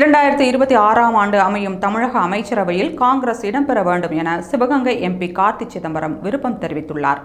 இரண்டாயிரத்தி இருபத்தி ஆறாம் ஆண்டு அமையும் தமிழக அமைச்சரவையில் காங்கிரஸ் இடம்பெற வேண்டும் என சிவகங்கை எம்பி கார்த்தி சிதம்பரம் விருப்பம் தெரிவித்துள்ளார்.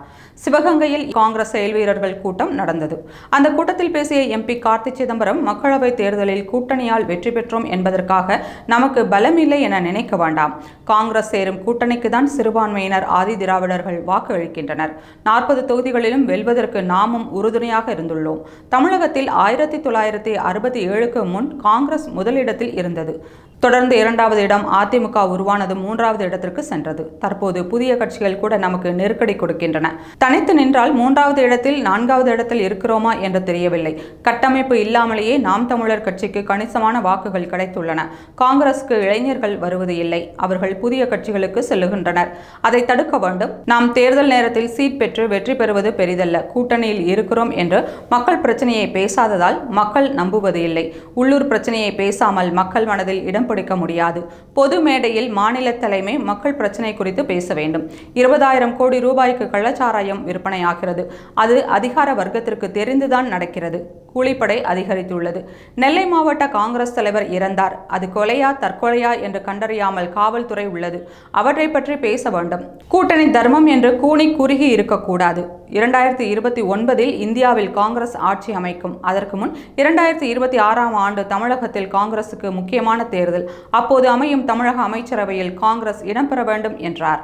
சிவகங்கையில் காங்கிரஸ் செயல்வீரர்கள் கூட்டம் நடந்தது. அந்த கூட்டத்தில் பேசிய எம்பி கார்த்தி சிதம்பரம் மக்களவைத் தேர்தலில் கூட்டணியால் வெற்றி பெற்றோம் என்பதற்காக நமக்கு பலமில்லை என நினைக்க வேண்டாம். காங்கிரஸ் சேரும் கூட்டணிக்கு தான் சிறுபான்மையினர் ஆதி திராவிடர்கள் வாக்கு அளிக்கின்றனர் நாற்பது தொகுதிகளிலும் வெல்வதற்கு நாமும் உறுதுணையாக இருந்துள்ளோம். தமிழகத்தில் ஆயிரத்தி தொள்ளாயிரத்தி அறுபத்தி ஏழுக்கு முன் காங்கிரஸ் முதலிடத்தில் இருந்தது. தொடர்ந்து இரண்டாவது இடம் அதிமுக உருவானது மூன்றாவது இடத்திற்கு சென்றது. தற்போது புதிய கட்சிகள் கூட நமக்கு நெருக்கடி கொடுக்கின்றன. தனித்து நின்றால் மூன்றாவது இடத்தில் நான்காவது இடத்தில் இருக்கிறோமா என்று தெரியவில்லை. கட்டமைப்பு இல்லாமலேயே நாம் தமிழர் கட்சிக்கு கணிசமான வாக்குகள் கிடைத்துள்ளன. காங்கிரசுக்கு இளைஞர்கள் வருவது இல்லை. அவர்கள் புதிய கட்சிகளுக்கு செல்லுகின்றனர். அதை தடுக்க வேண்டும். நாம் தேர்தல் நேரத்தில் சீட் பெற்று வெற்றி பெறுவது பெரிதல்ல. கூட்டணியில் இருக்கிறோம் என்று மக்கள் பிரச்சனையை பேசாததால் மக்கள் நம்புவது இல்லை. உள்ளூர் பிரச்சனையை பேசாமல் மக்கள் மனதில் இடம் கொடுக்க முடியாது. பொது மேடையில் மாநில தலைமை மக்கள் பிரச்சனை குறித்து பேச வேண்டும். இருபதாயிரம் கோடி ரூபாய்க்கு கள்ளச்சாராயம் விற்பனையாகிறது. அது அதிகார வர்க்கத்திற்கு தெரிந்துதான் நடக்கிறது. கூலிப்படை அதிகரித்துள்ளது. நெல்லை மாவட்ட காங்கிரஸ் தலைவர் இறந்தார். அது கொலையா தற்கொலையா என்று கண்டறியாமல் காவல்துறை உள்ளது. அவற்றை பற்றி பேச வேண்டும். கூட்டணி தர்மம் என்று கூனி குறுகி இருக்கக்கூடாது. இரண்டாயிரத்தி இருபத்தி ஒன்பதில் இந்தியாவில் காங்கிரஸ் ஆட்சி அமைக்கும். அதற்கு முன் இரண்டாயிரத்தி இருபத்தி ஆறாம் ஆண்டு தமிழகத்தில் காங்கிரசுக்கு முக்கியமான தேர்தல். அப்போது அமையும் தமிழக அமைச்சரவையில் காங்கிரஸ் இடம்பெற வேண்டும் என்றார்.